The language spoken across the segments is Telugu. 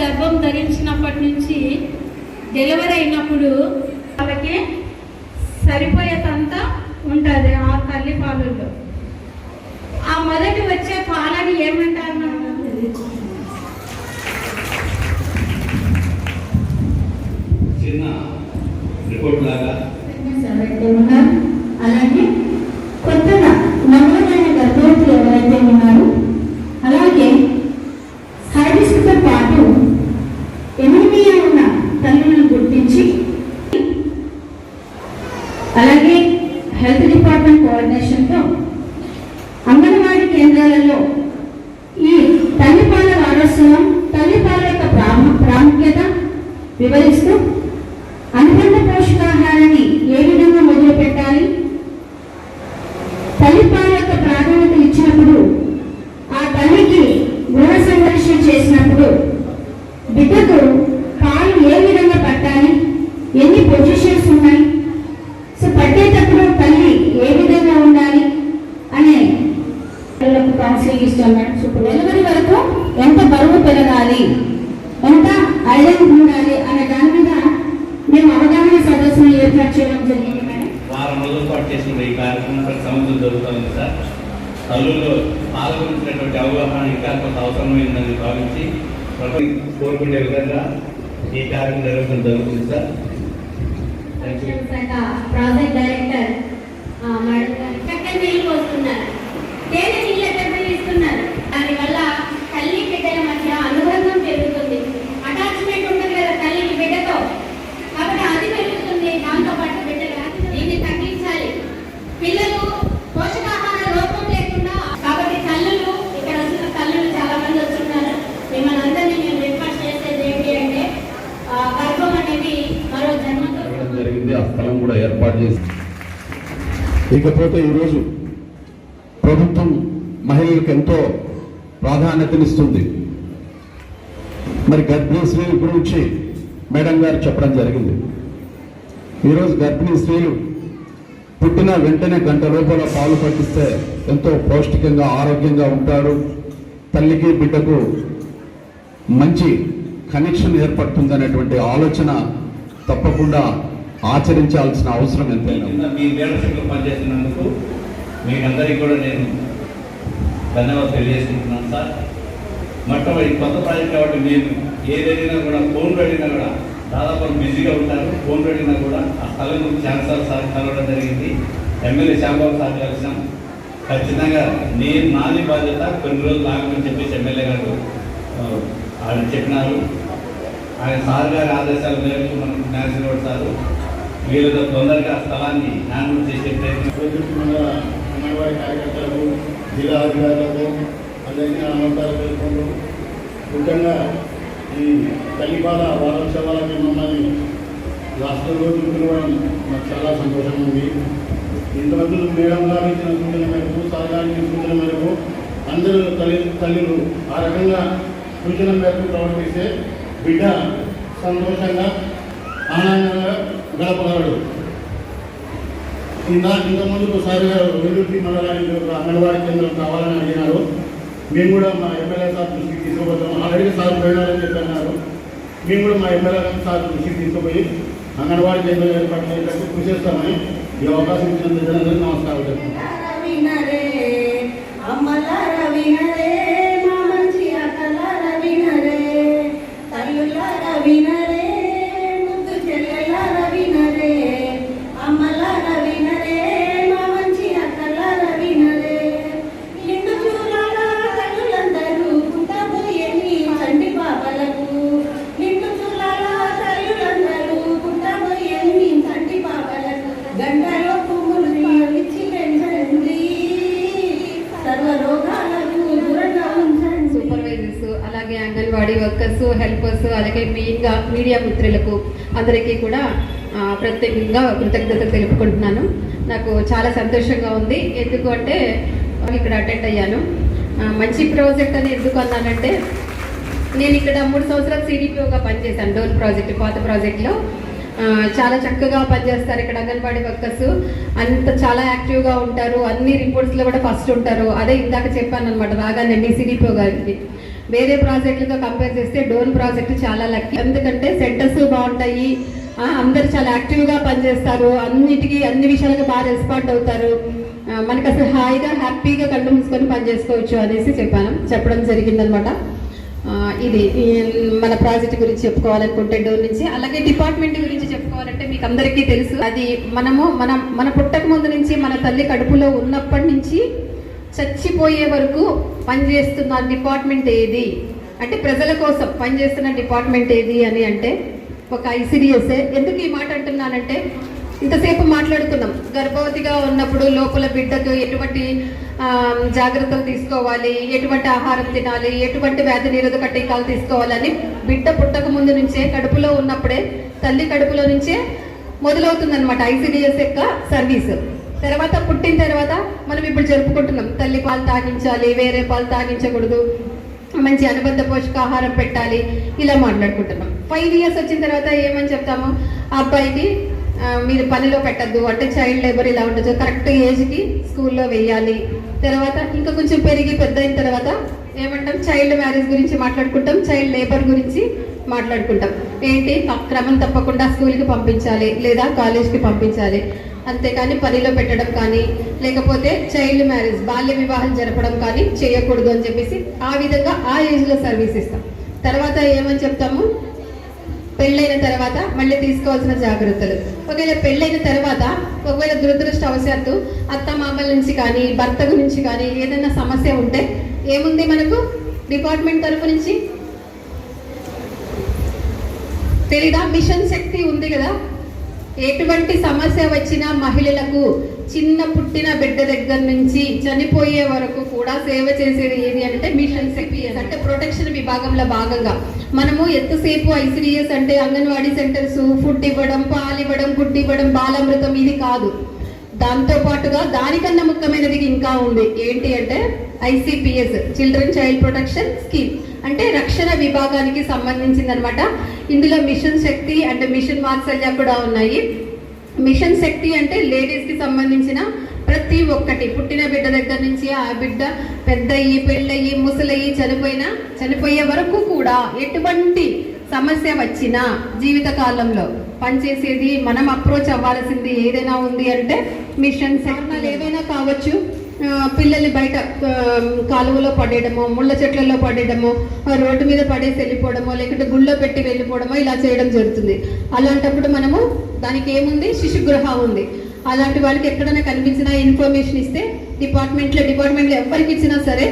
గర్భం ధరించినప్పటి నుంచి డెలివరీ అయినప్పుడు వాళ్ళకి సరిపోయేటంత ఉంటుంది ఆ తల్లి పాలల్లో ఆ మొదటి వచ్చే పాలని ఏమంటారు? చిన్న రిపోర్ట్ లాగా అలాగే కొత్తగా నమ్మకమైన గర్భవతులు ఎవరైతే ఉన్నారో అలాగే హైరిస్క్తో పాటు ఎనిమిదిగా ఉన్న తల్లులను గుర్తించి అలాగే హెల్త్ డిపార్ట్మెంట్ కోఆర్డినేషన్తో అంగన్వాడీ ఈ తల్లిపాల వారోత్సవం తల్లిపాల యొక్క ప్రాము ప్రాముఖ్యత వివరిస్తూ అనుబంధ పోషకాహారాన్ని ఏ విధంగా మొదలు పెట్టాలి తల్లిపాల యొక్క ప్రాధాన్యత ఇచ్చినప్పుడు ఆ తల్లికి గృహ సంరక్షణ చేసినప్పుడు బిడ్డకు పాలు ఏ విధంగా పట్టాలి? ఎన్ని పొజిషన్స్ ఉన్నాయి సో పట్టేటప్పుడు తల్లి ఏ విధంగా ఉండాలి అనే పిల్లలకు కౌన్సిలింగ్ ఇస్తాం మేడం సో డెలివరీ వరకు ఎంత బరువు పెరగాలి ఎంత ఐరన్ ఉండాలి అనే దాని మీద మేము అవగాహన సదస్సును ఏర్పాటు చేయడం జరిగింది మేడం వారం రోజుల పాటు చేసిన ఈ కార్యక్రమం ప్రతి సంవత్సరం జరుగుతుంది సార్ తల్లుల్లో పాల్గొనించినటువంటి అవగాహన ఇంకా కొంత అవసరమైందని భావించి ప్రతి కోరుకునే విధంగా ఈ కార్యక్రమం జరగడం జరుగుతుంది సార్. ప్రాజెక్ట్ డైరెక్టర్ మేడం గారు. చక్కని నీళ్ళు పోస్తున్నారు. తేనె నీళ్ళ దెబ్బలు ఇస్తున్నారు దానివల్ల తల్లి బిడ్డల మధ్య అనుబంధం పెరుగుతుంది అటాచ్మెంట్ ఉంటుంది కదా తల్లికి బిడ్డతో కాబట్టి అది పెరుగుతుంది దాంతో పాటు బిడ్డలు దీన్ని తగ్గించాలి పిల్లలు పోషకాహార లోపం లేకుండా కాబట్టి తల్లులు ఇక్కడ వచ్చిన తల్లులు చాలా మంది వస్తున్నారు మిమ్మల్ని అందరినీ మేము రిక్వెస్ట్ చేసేది ఏంటి అంటే ఆ, గర్భం అనేది మరో జన్మతో చేయడం జరిగింది ఆ స్థలం కూడా ఏర్పాటు చేసి ఇకపోతే ఈరోజు ప్రభుత్వం మహిళలకు ఎంతో ప్రాధాన్యతనిస్తుంది మరి గర్భిణీ స్త్రీల గురించి మేడం గారు చెప్పడం జరిగింది. ఈరోజు గర్భిణీ స్త్రీలు పుట్టిన వెంటనే గంట లోపల పాలు పట్టిస్తే ఎంతో పౌష్టికంగా ఆరోగ్యంగా ఉంటాడు తల్లికి బిడ్డకు మంచి కనెక్షన్ ఏర్పడుతుందనేటువంటి ఆలోచన తప్పకుండా ఆచరించాల్సిన అవసరం ఎంతైనా కింద మీ లీడర్షిప్లో పనిచేసినందుకు మీకందరికీ కూడా నేను ధన్యవాదాలు తెలియజేసుకుంటున్నాను సార్. మొట్టమొదటి కొత్త ప్రాజెక్ట్ కాబట్టి మేము ఏదైనా కూడా ఫోన్ అడిగినా కూడా దాదాపు బిజీగా ఉంటారు. ఫోన్ అడిగినా కూడా ఆ స్థలం గురించి ఛాన్సర్ సార్ కలవడం జరిగింది. ఎమ్మెల్యే శ్యాంబాబు సార్ కలిసాం ఖచ్చితంగా నేను నాది బాధ్యత కొన్ని రోజులు ఆగమని చెప్పేసి ఎమ్మెల్యే గారు ఆయన చెప్పినారు. ఆయన సార్ గారి ఆదేశాల మేరకు మన న్యాన్సీ వీళ్ళతో తొందరగా స్థలాన్ని నామూలు చేసే ప్రయత్నం. అంగన్వాడీ కార్యకర్తలకు జిల్లా అధికారులకు అందరికీ నా తెలుపుకుంటూ ముఖ్యంగా ఈ తల్లిపాల వారోత్సవాలకి మమ్మల్ని రాష్ట్రంలో పిలవడం నాకు చాలా సంతోషంగా ఉంది. ఇంతవరకు మేడం గారు ఇచ్చిన సూచన మేరకు సార్ గారు ఇచ్చిన సూచన మేరకు అందరూ తల్లి తల్లులు ఆ రకంగా సూచన మేరకు ప్రవర్తిస్తే బిడ్డ సంతోషంగా ఆనందంగా గడపగలడు ఇందా ఇంతకుముందు ఒకసారి వెల్లుర్తి మండలానికి ఒక అంగన్వాడీ కేంద్రం కావాలని అడిగినారు. మేము కూడా మా ఎమ్మెల్యే సార్ దృష్టికి తీసుకుపోతాం. Already sir పోయినారని చెప్పన్నారు. మేము కూడా మా ఎమ్మెల్యే సార్ దృష్టికి తీసుకుపోయి అంగన్వాడీ కేంద్రం ఏర్పాటు చేయడానికి కృషి చేస్తామని ఈ అవకాశం ఇచ్చినందుకు జనాలకు నమస్కారం చెప్తున్నాను అలాగే అంగన్వాడీ వర్కర్స్ హెల్పర్స్ అలాగే మెయిన్గా మీడియా మిత్రులకు అందరికీ కూడా ప్రత్యేకంగా కృతజ్ఞతలు తెలుపుకుంటున్నాను. నాకు చాలా సంతోషంగా ఉంది. ఎందుకు అంటే ఇక్కడ అటెండ్ అయ్యాను. మంచి ప్రాజెక్ట్ అని ఎందుకు అన్నానంటే నేను ఇక్కడ మూడు సంవత్సరాలు సిడిపిఓగా పనిచేశాను. డోర్ ప్రాజెక్ట్ పాత ప్రాజెక్ట్లో. చాలా చక్కగా పనిచేస్తారు ఇక్కడ అంగన్వాడీ వర్కర్స్. అంత చాలా యాక్టివ్గా ఉంటారు. అన్ని రిపోర్ట్స్లో కూడా ఫస్ట్ ఉంటారు. అదే ఇందాక చెప్పాను అనమాట రాగానే సిడిపిఓ గారికి. వేరే ప్రాజెక్టులతో కంపేర్ చేస్తే డోన్ ప్రాజెక్ట్ చాలా లక్కీ ఎందుకంటే సెంటర్స్ బాగుంటాయి. అందరు చాలా యాక్టివ్గా పనిచేస్తారు. అన్నిటికీ అన్ని విషయాలకు బాగా రెస్పాండ్ అవుతారు. మనకు అసలు హాయిగా హ్యాపీగా కళ్ళు మూసుకొని పని చేసుకోవచ్చు అనేసి చెప్పాను. చెప్పడం జరిగిందనమాట. ఇది మన ప్రాజెక్ట్ గురించి చెప్పుకోవాలనుకుంటే డోర్ నుంచి. అలాగే డిపార్ట్మెంట్ గురించి చెప్పుకోవాలంటే మీకు అందరికీ తెలుసు. అది మనము మన మన పుట్టక ముందు నుంచి మన తల్లి కడుపులో ఉన్నప్పటి నుంచి చచ్చిపోయే వరకు పనిచేస్తున్న డిపార్ట్మెంట్ ఏది? అంటే ప్రజల కోసం పనిచేస్తున్న డిపార్ట్మెంట్ ఏది అని అంటే ఒక ఐసిడిఎస్ఏ. ఎందుకు ఈ మాట అంటున్నానంటే ఇంతసేపు మాట్లాడుకున్నాం. గర్భవతిగా ఉన్నప్పుడు లోపల బిడ్డకు ఎటువంటి జాగ్రత్తలు తీసుకోవాలి ఎటువంటి ఆహారం తినాలి ఎటువంటి వ్యాధి నిరోధక టీకాలు తీసుకోవాలని బిడ్డ పుట్టక ముందు నుంచే కడుపులో ఉన్నప్పుడే తల్లి కడుపులో నుంచే మొదలవుతుందన్నమాట ఐసిడిఎస్ యొక్క సర్వీస్. తర్వాత పుట్టిన తర్వాత మనం ఇప్పుడు జరుపుకుంటున్నాం. తల్లి పాలు తాగించాలి వేరే పాలు తాగించకూడదు. మంచి అనుబంధ పోషకాహారం పెట్టాలి. ఇలా మాట్లాడుకుంటున్నాం. ఫైవ్ ఇయర్స్ వచ్చిన తర్వాత ఏమని చెప్తాము? ఆ అబ్బాయికి మీరు పనిలో పెట్టద్దు. అంటే చైల్డ్ లేబర్ ఇలా ఉండదు కరెక్ట్ ఏజ్కి స్కూల్లో వేయాలి. తర్వాత ఇంకా కొంచెం పెరిగి పెద్ద అయిన తర్వాత ఏమంటాం? చైల్డ్ మ్యారేజ్ గురించి మాట్లాడుకుంటాం. చైల్డ్ లేబర్ గురించి మాట్లాడుకుంటాం. ఏంటి? క్రమం తప్పకుండా స్కూల్కి పంపించాలి లేదా కాలేజ్కి పంపించాలి. అంతేకాని పనిలో పెట్టడం కానీ లేకపోతే చైల్డ్ మ్యారేజ్ బాల్య వివాహం జరపడం కానీ చేయకూడదు అని చెప్పేసి ఆ విధంగా ఆ ఏజ్లో సర్వీస్ ఇస్తాం. తర్వాత ఏమని చెప్తాము? పెళ్ళైన తర్వాత మళ్ళీ తీసుకోవాల్సిన జాగ్రత్తలు. ఒకవేళ పెళ్ళైన తర్వాత ఒకవేళ దురదృష్టవశాత్తు అత్త మామల నుంచి కానీ భర్త గురించి కానీ ఏదైనా సమస్య ఉంటే ఏముంది మనకు? డిపార్ట్మెంట్ తరపు నుంచి? తెలీదా? మిషన్ శక్తి ఉంది కదా. ఎటువంటి సమస్య వచ్చినా మహిళలకు చిన్న పుట్టిన బిడ్డ దగ్గర నుంచి చనిపోయే వరకు కూడా సేవ చేసేది ఏది అంటే మిషన్ శక్తి అంటే ప్రొటెక్షన్ విభాగంలో భాగంగా. మనము ఎంతసేపు ఐసిడిఎస్ అంటే అంగన్వాడీ సెంటర్స్ ఫుడ్ ఇవ్వడం పాలు ఇవ్వడం గుడ్డు ఇవ్వడం బాలామృతం ఇది కాదు. దాంతో పాటుగా దానికన్నా ముఖ్యమైనది ఇంకా ఉంది. ఏంటి అంటే ICPS children child protection scheme. అంటే రక్షణ విభాగానికి సంబంధించింది అనమాట ఇందులో mission Shakti and mission Vatsalya కూడా ఉన్నాయి. మిషన్ శక్తి అంటే లేడీస్కి సంబంధించిన ప్రతి ఒక్కటి. పుట్టిన బిడ్డ దగ్గర నుంచి ఆ బిడ్డ పెద్దయ్యి పెళ్ళయ్యి ముసలయ్యి చనిపోయిన చనిపోయే వరకు కూడా ఎటువంటి సమస్య వచ్చినా జీవిత కాలంలో పనిచేసేది మనం అప్రోచ్ అవ్వాల్సింది ఏదైనా ఉంది అంటే మిషన్ కారణాలు ఏవైనా కావచ్చు? పిల్లల్ని బయట కాలువలో పడేయడము ముళ్ళ చెట్లలో పడేయడము రోడ్డు మీద పడేసి వెళ్ళిపోవడమో లేకుంటే గుళ్ళో పెట్టి వెళ్ళిపోవడమో ఇలా చేయడం జరుగుతుంది. అలాంటప్పుడు మనము దానికి ఏముంది? శిశుగృహ ఉంది. అలాంటి వాళ్ళకి ఎక్కడైనా కనిపించినా ఇన్ఫర్మేషన్ ఇస్తే డిపార్ట్మెంట్లో డిపార్ట్మెంట్లో ఎవరికి ఇచ్చినా సరే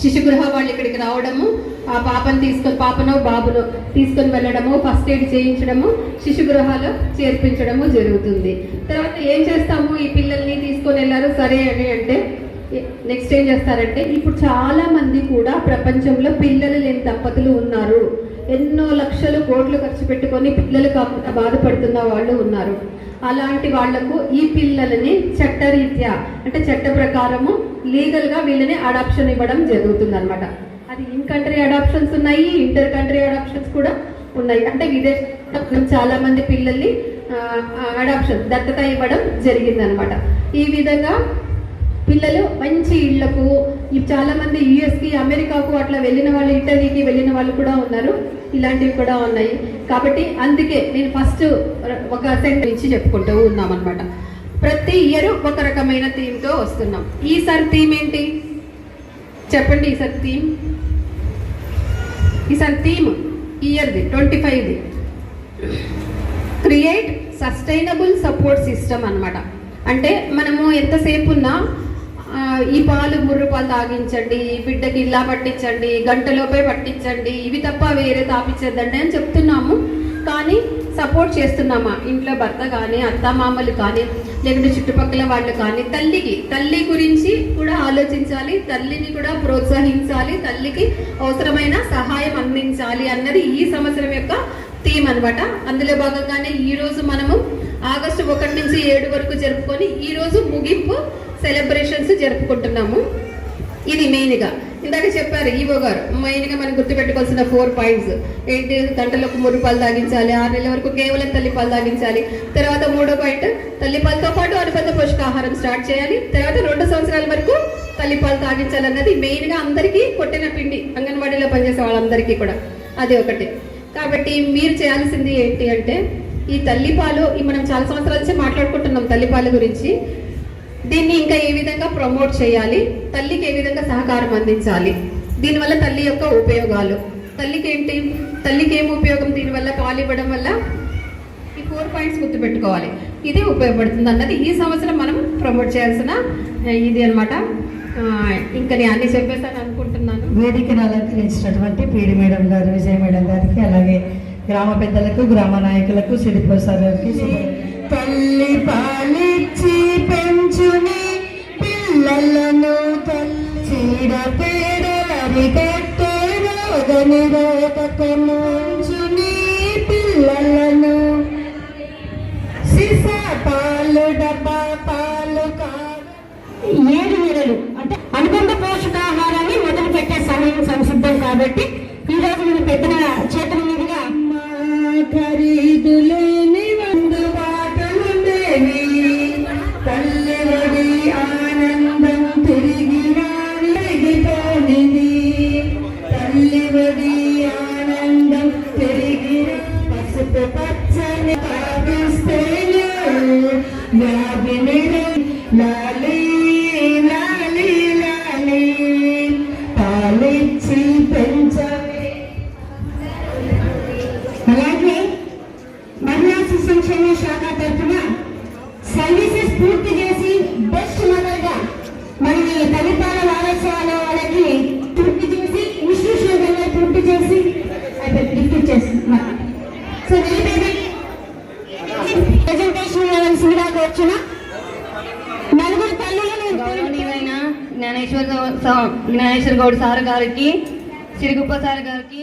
శిశుగృహ వాళ్ళు ఇక్కడికి రావడము ఆ పాపను తీసుకొని పాపనో బాబునో తీసుకొని వెళ్ళడము ఫస్ట్ ఎయిడ్ చేయించడము శిశుగృహాలో చేర్పించడము జరుగుతుంది. తర్వాత ఏం చేస్తాము? ఈ పిల్లల్ని తీసుకొని వెళ్ళారు సరే అని అంటే నెక్స్ట్ ఏం చేస్తారంటే ఇప్పుడు చాలా మంది కూడా ప్రపంచంలో పిల్లలు లేని దంపతులు ఉన్నారు. ఎన్నో లక్షలు కోట్లు ఖర్చు పెట్టుకొని పిల్లలు కాకుండా బాధపడుతున్న వాళ్ళు ఉన్నారు. అలాంటి వాళ్ళకు ఈ పిల్లలని చట్టరీత్యా అంటే చట్ట ప్రకారము లీగల్గా వీళ్ళని అడాప్షన్ ఇవ్వడం జరుగుతుంది అనమాట అది ఇన్ కంట్రీ అడాప్షన్స్ ఉన్నాయి ఇంటర్ కంట్రీ అడాప్షన్స్ కూడా ఉన్నాయి. అంటే విదేశ చాలా మంది పిల్లల్ని అడాప్షన్ దత్తత ఇవ్వడం జరిగింది అనమాట ఈ విధంగా పిల్లలు మంచి ఇళ్ళకు చాలా మంది యుఎస్కి అమెరికాకు అట్లా వెళ్ళిన వాళ్ళు ఇటలీకి వెళ్ళిన వాళ్ళు కూడా ఉన్నారు. ఇలాంటివి కూడా ఉన్నాయి. కాబట్టి అందుకే నేను ఫస్ట్ ఒక సెంటర్ నుంచి చెప్పుకుంటూ ఉన్నాం అనమాట ప్రతి ఇయర్ ఒక రకమైన థీమ్తో వస్తున్నాం. ఈసారి థీమ్ ఏంటి? చెప్పండి ఈసారి థీమ్. ఈసారి థీమ్ ఇయర్ది ట్వంటీ ఫైవ్ది. క్రియేట్ సస్టైనబుల్ సపోర్ట్ సిస్టమ్ అన్నమాట. అంటే మనము ఎంతసేపు ఉన్నా ఈ పాలు ముర్రు పాలు తాగించండి బిడ్డకి ఇలా పట్టించండి గంటలోపే పట్టించండి ఇవి తప్ప వేరే తాపించద్దండి అని చెప్తున్నాము. కానీ సపోర్ట్ చేస్తున్నామా? ఇంట్లో భర్త కానీ అత్తమామలు కానీ లేకుంటే చుట్టుపక్కల వాళ్ళు కానీ తల్లికి తల్లి గురించి కూడా ఆలోచించాలి తల్లిని కూడా ప్రోత్సహించాలి తల్లికి అవసరమైన సహాయం అందించాలి అన్నది ఈ సంవత్సరం యొక్క థీమ్ అనమాట అందులో భాగంగానే ఈరోజు మనము ఆగస్టు ఒకటి నుంచి ఏడు వరకు జరుపుకొని ఈరోజు ముగింపు సెలబ్రేషన్స్ జరుపుకుంటున్నాము. ఇది మెయిన్గా ఇందాక చెప్పారు ఈవో గారు మెయిన్గా మనం గుర్తుపెట్టుకోవాల్సిన ఫోర్ పాయింట్స్ ఏంటి? గంటలకు మూడు పాలు తాగించాలి ఆరు నెలల వరకు కేవలం తల్లిపాలు తాగించాలి తర్వాత మూడో పాయింట్ తల్లిపాలతో పాటు అనుబంధ పోషకాహారం స్టార్ట్ చేయాలి. తర్వాత రెండు సంవత్సరాల వరకు తల్లిపాలు తాగించాలన్నది మెయిన్గా అందరికీ కొట్టిన పిండి అంగన్వాడీలో పనిచేసే వాళ్ళందరికీ కూడా. అది ఒకటి. కాబట్టి మీరు చేయాల్సింది ఏంటి అంటే ఈ తల్లిపాలు మనం చాలా సంవత్సరాల నుంచి మాట్లాడుకుంటున్నాం తల్లిపాల గురించి. దీన్ని ఇంకా ఏ విధంగా ప్రమోట్ చేయాలి? తల్లికి ఏ విధంగా సహకారం అందించాలి? దీనివల్ల తల్లి యొక్క ఉపయోగాలు. తల్లికి ఏంటి? తల్లికి ఏం ఉపయోగం? దీనివల్ల పాలు ఇవ్వడం వల్ల ఈ ఫోర్ పాయింట్స్ గుర్తుపెట్టుకోవాలి. ఇది ఉపయోగపడుతుంది అన్నది ఈ సంవత్సరం మనం ప్రమోట్ చేయాల్సిన ఇది అనమాట ఇంకా నేను అన్ని చెప్పేసాను అనుకుంటున్నాను. వేదికను అలంకరించినటువంటి పీడి మేడం గారు విజయ మేడం గారికి అలాగే గ్రామ పెద్దలకు గ్రామ నాయకులకు సిరిప్రసాద్ గారికి తల్లి పాలిచ్చి పిల్లలను తల్లి. చీడ పేడలరి కట్టే రోగ నిరోధకము పిల్లలను. సిస పాలు డబ్బా పాలు ఏడు నెలలు. అంటే అనుబంధ పోషకాహారాన్ని మొదలు పెట్టే సమయం సంసిద్ధం కాబట్టి ఈ రోజు మన వాళ్ళకి పూర్తి చేసి ఇన్స్టిట్యూషన్ పూర్తి చేసి అయితే గిఫ్ట్ ఇచ్చేస్తున్నారు సో నిలిపేది ప్రెజెంటేషన్ ఇవ్వవలసిందిగా కూర్చున్నా. నలుగురు తల్లులను గౌరవనీయులైన జ్ఞానేశ్వర్ గౌ- జ్ఞానేశ్వర్ గౌడ్ సార్ గారికి సిరిగుప్ప సార్ గారికి